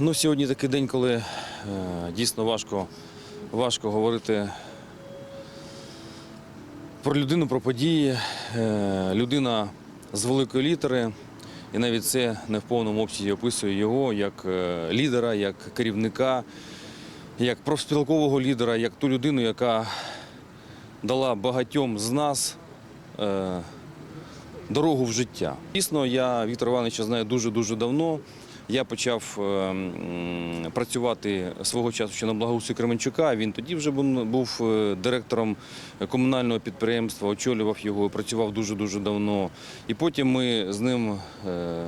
Ну, сьогодні такий день, коли е, дійсно важко, важко говорити про людину, про події. Е, людина з великої літери, і навіть це не в повному обсязі описує його як е, лідера, як керівника, як профспілкового лідера, як ту людину, яка дала багатьом з нас. е, дорогу в життя. Дійсно, я Віктора Івановича знаю дуже-дуже давно. Я почав е, працювати свого часу ще на благоустрій Кременчука. Він тоді вже був, е, директором комунального підприємства, очолював його, працював дуже-дуже давно. І потім ми з ним е,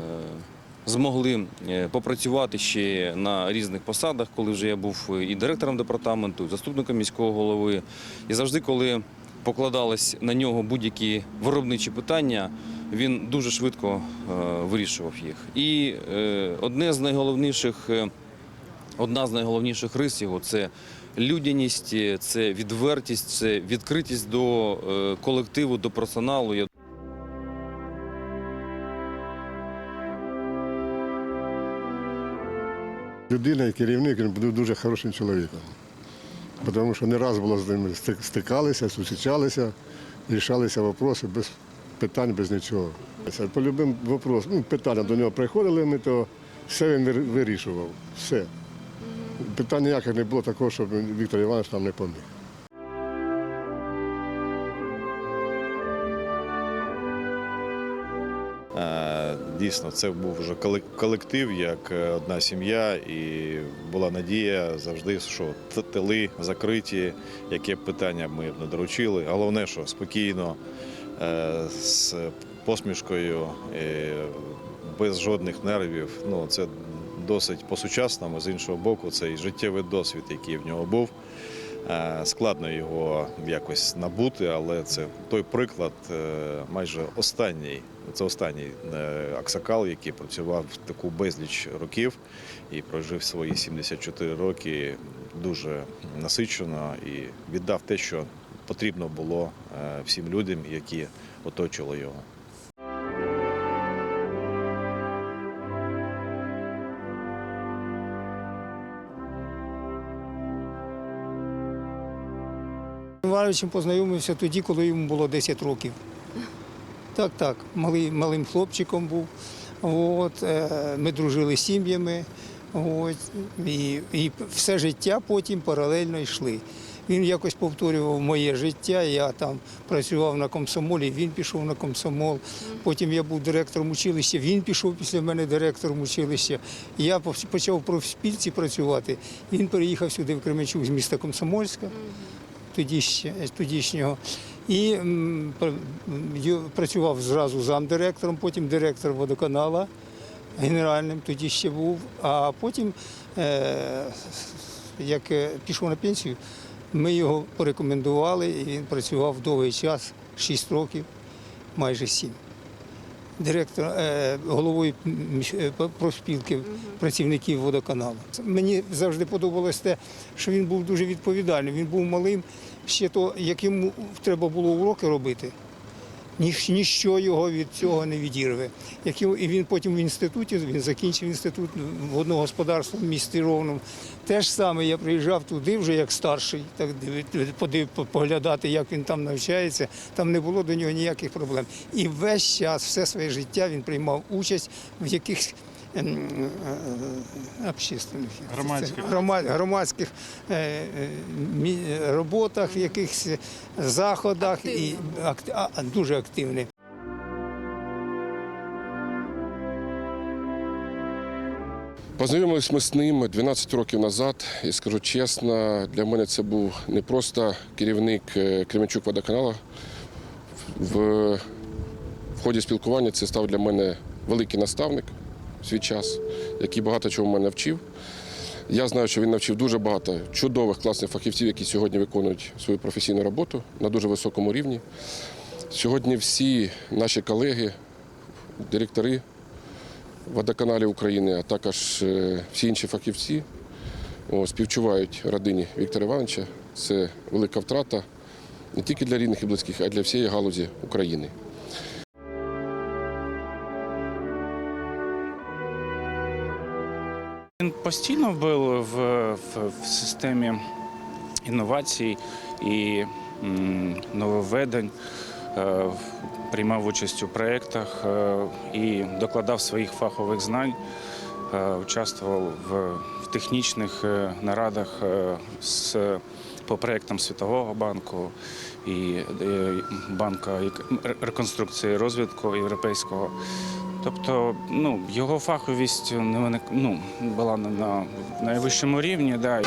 змогли попрацювати ще на різних посадах, коли вже я був і директором департаменту, і заступником міського голови. І завжди, коли покладались на нього будь-які виробничі питання, він дуже швидко е, вирішував їх. І е, одне з найголовніших, е, одна з найголовніших рис його це людяність, це відвертість, це відкритість до колективу, до персоналу. Людина і керівник він був дуже хорошим чоловіком. Тому що не раз було з стик- стикалися, зустрічалися, рішалися питання без питань, без нічого. По любим вопросам, ну, питання до нього приходили, ми то все він вирішував. Все. Питань ніяких не було такого, щоб Віктор Іванович нам не поміг. Дійсно, це був вже колектив, як е, одна сім'я, і була надія завжди, що тили закриті, яке питання ми не доручили. Головне, що спокійно, з посмішкою, е, без жодних нервів. Ну, це досить по-сучасному. З іншого боку, цей життєвий досвід, який в нього був. Е, Складно його якось набути, але це той приклад, е, майже останній. Це останній е, аксакал, який працював таку безліч років і прожив свої 74 роки дуже насичено і віддав те, що потрібно було е, всім людям, які оточували його. Івановичем познайомився тоді, коли йому було 10 років. Так, так, малий, малим хлопчиком був. От, е, ми дружили з сім'ями. От, і, і все життя потім паралельно йшли. Він якось повторював моє життя. Я там працював на комсомолі, він пішов на комсомол. Потім я був директором училища, він пішов після мене директором училища. Я почав в профспілці працювати. Він переїхав сюди в Кременчук з міста Комсомольська тодішнього. І працював зразу замдиректором, потім директор водоканала генеральним тоді ще був. А потім, е, як е, пішов на пенсію, ми його порекомендували, і він працював довгий час, 6 років, майже 7. Директор, е, головою профспілки працівників водоканалу. Мені завжди подобалось те, що він був дуже відповідальним. Він був малим, ще то, як йому треба було уроки робити. Ніж- Ніщо його від цього не відірве. Як і він потім в інституті, він закінчив інститут водного в місті Ровному. Те ж саме я приїжджав туди вже як старший, так подив, поглядати, як він там навчається. Там не було до нього ніяких проблем. І весь час, все своє життя він приймав участь в якихось общественних Громадських. грома- громадських е, е, роботах, якихось заходах і а, дуже активний. Познайомились ми з ним 12 років назад, і скажу чесно, для мене це був не просто керівник е, Кременчук водоканалу. В, в ході спілкування це став для мене великий наставник свій час, який багато чого мене навчив. Я знаю, що він навчив дуже багато чудових, класних фахівців, які сьогодні виконують свою професійну роботу на дуже високому рівні. Сьогодні всі наші колеги, директори водоканалів України, а також е, всі інші фахівці співчувають родині Віктора Івановича. Це велика втрата не тільки для рідних і близьких, а й для всієї галузі України. Він постійно був в, в, в системі інновацій і м, нововведень, е, приймав участь у проєктах е, і докладав своїх фахових знань, е, участвував в, в технічних е, нарадах е, з, по проектам Світового банку і банка реконструкції і розвитку європейського. Тобто, ну, його фаховість не ну, була на найвищому рівні. Да.